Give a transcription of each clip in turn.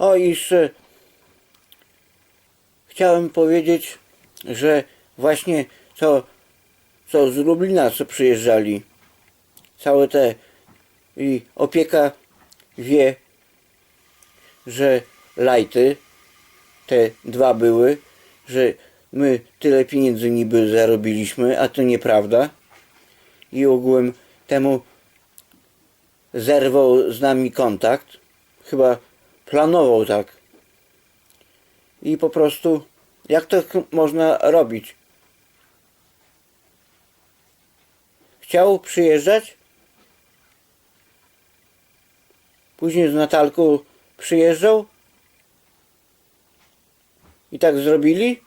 O, i jeszcze chciałem powiedzieć, że właśnie co, co z Lublina, co przyjeżdżali, całe te i opieka wie, że lajty, te dwa były, że my tyle pieniędzy niby zarobiliśmy, a to nieprawda. I ogółem temu zerwał z nami kontakt. Chyba planował tak. I po prostu, jak to można robić? Chciał przyjeżdżać, później z Natalką przyjeżdżał i tak zrobili?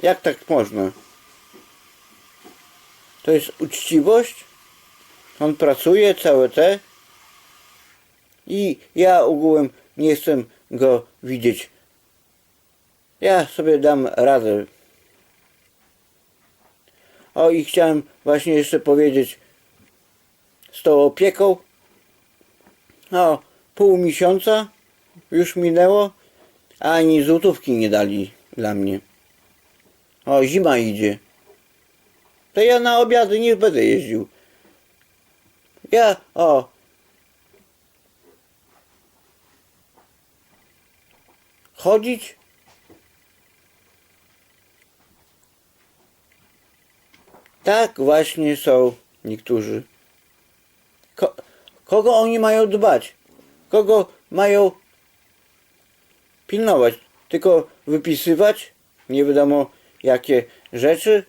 Jak tak można? To jest uczciwość? On pracuje całe te i ja ogółem nie chcę go widzieć. Ja sobie dam radę. O i chciałem właśnie jeszcze powiedzieć z tą opieką. No, pół miesiąca już minęło, a ani złotówki nie dali dla mnie. O, zima idzie. To ja na obiady nie będę jeździł. Ja, o. Chodzić? Tak właśnie są niektórzy. Ko kogo oni mają dbać? Kogo mają pilnować? Tylko wypisywać? Nie wiadomo jakie rzeczy?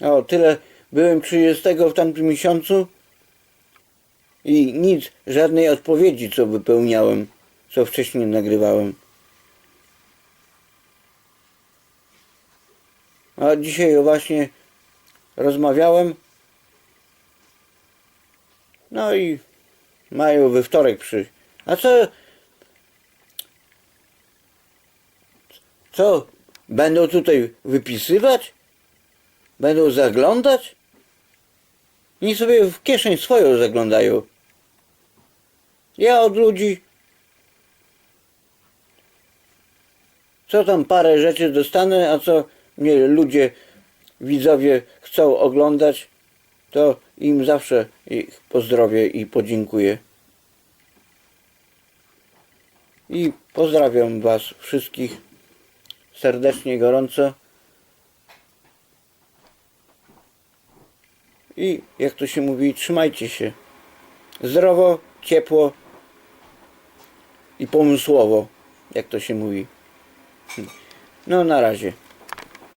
O, tyle byłem 30 w tamtym miesiącu i nic, żadnej odpowiedzi, co wypełniałem, co wcześniej nagrywałem. A dzisiaj właśnie rozmawiałem. No i mają we wtorek przyjść. A co? Co? Będą tutaj wypisywać? Będą zaglądać? Niech sobie w kieszeń swoją zaglądają. Ja od ludzi co tam parę rzeczy dostanę, a co mnie ludzie, widzowie chcą oglądać, to im zawsze ich pozdrowię i podziękuję. I pozdrawiam Was wszystkich serdecznie, gorąco. I jak to się mówi, trzymajcie się. Zdrowo, ciepło i pomysłowo, jak to się mówi. No na razie.